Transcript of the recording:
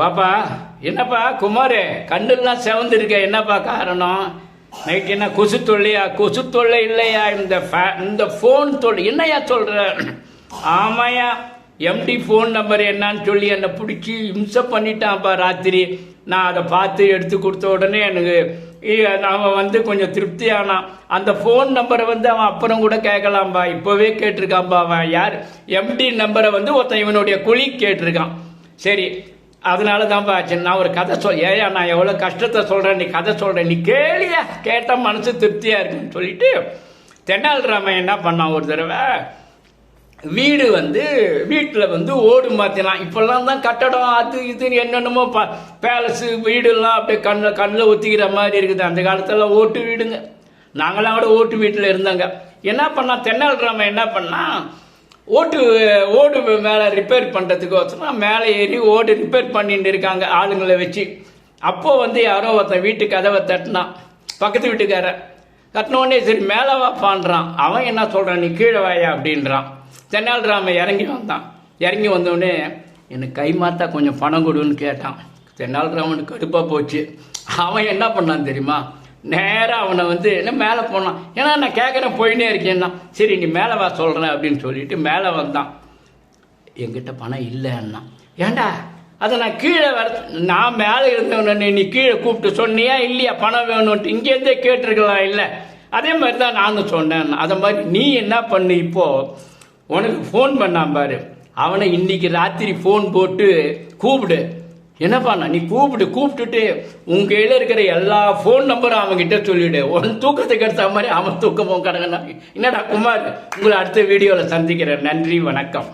பாப்பா என்னப்பா குமார் கண்ணெல்லாம் செவந்திருக்க என்னப்பா காரணம்? நைட் என்ன கொசு தொல்லையா? கொசு தொல்லை இல்லையா? இந்த ஃபே இந்த ஃபோன் தொல்லை என்னையா சொல்ற? ஆமாயா எம்டி ஃபோன் நம்பர் என்னன்னு சொல்லி என்னை பிடிச்சி இம்சை பண்ணிட்டான்ப்பா ராத்திரி. நான் அதை பார்த்து எடுத்து கொடுத்த உடனே எனக்கு அவன் வந்து கொஞ்சம் திருப்தியானான் அந்த ஃபோன் நம்பரை வந்து அவன் அப்புறம் கூட கேட்கலாம்பா. இப்போவே கேட்டிருக்கான்பா அவன். யார்? எம்டி நம்பரை வந்து ஒருத்தன் இவனுடைய குழி கேட்டிருக்கான். சரி அதனால தான்ப்பா ஆச்சு நான் ஒரு கதை சொல் ஏயா நான் எவ்வளோ கஷ்டத்தை சொல்கிறேன் நீ கதை சொல்கிறேன் நீ கேளியா? கேட்டால் மனசு திருப்தியாக இருக்குன்னு சொல்லிட்டு தென்னாலிராமன் என்ன பண்ணான் ஒரு தடவை? வீடு வந்து வீட்டில் வந்து ஓடு மாற்றினான் இப்போல்லாம் தான் கட்டடம் அது இதுன்னு என்னென்னமோ ப பேலஸு வீடுலாம் அப்படியே கண்ணில் கண்ணில் ஒத்திக்கிற மாதிரி இருக்குது. அந்த காலத்தில் ஓட்டு வீடுங்க. நாங்களாம் கூட ஓட்டு வீட்டில் இருந்தாங்க. என்ன பண்ணான் தென்னாலிராமன் என்ன பண்ணான்? ஓட்டு ஓடு மேலே ரிப்பேர் பண்ணுறதுக்கோசரம் மேலே ஏறி ஓடு ரிப்பேர் பண்ணிட்டு இருக்காங்க ஆளுங்களை வச்சு. அப்போது வந்து யாரோ ஒருத்தன் வீட்டு கதவை தட்டினான். பக்கத்து வீட்டுக்காரன். கட்டினோடனே சரி மேலே வாப்பான்றான் அவன் என்ன சொல்கிறான் நீ கீழே வாயா அப்படின்றான். தென்னாலிராமன் இறங்கி வந்தான். இறங்கி வந்தோடனே எனக்கு கை மாத்தா கொஞ்சம் பணம் கொடுன்னு கேட்டான். தென்னாலிராமனுக்கு கடுப்பாக போச்சு. அவன் என்ன பண்ணான் தெரியுமா? நேராக அவனை வந்து என்ன மேலே போனான். ஏன்னா நான் கேட்குறேன் போயினே இருக்கேன்னா. சரி நீ மேலே வா சொல்கிறேன் அப்படின்னு சொல்லிட்டு மேலே வந்தான். எங்கிட்ட பணம் இல்லைன்னா. ஏன்டா அதை நான் கீழே வர நான் மேலே இருந்தவன நீ கீழே கூப்பிட்டு சொன்னியா இல்லையா? பணம் வேணும்ன்ட்டு. இங்கேருந்தே கேட்டிருக்கலாம் இல்லை. அதே மாதிரி தான் நானும் சொன்னேன். அதை மாதிரி நீ என்ன பண்ணு இப்போது உனக்கு ஃபோன் பண்ணான் பாரு. அவனை இன்னைக்கு ராத்திரி ஃபோன் போட்டு கூப்பிடு. என்ன பண்ண நீ கூப்பிட்டு கூப்பிட்டுட்டு உங்க கையில் இருக்கிற எல்லா ஃபோன் நம்பரும் அவன்கிட்ட சொல்லிவிடு உன் தூக்கத்துக்கு எடுத்த மாதிரி அவன் தூக்கமும் கிடங்கண்ணா என்னடா குமார் உங்களை அடுத்த வீடியோவில் சந்திக்கிறேன். நன்றி வணக்கம்.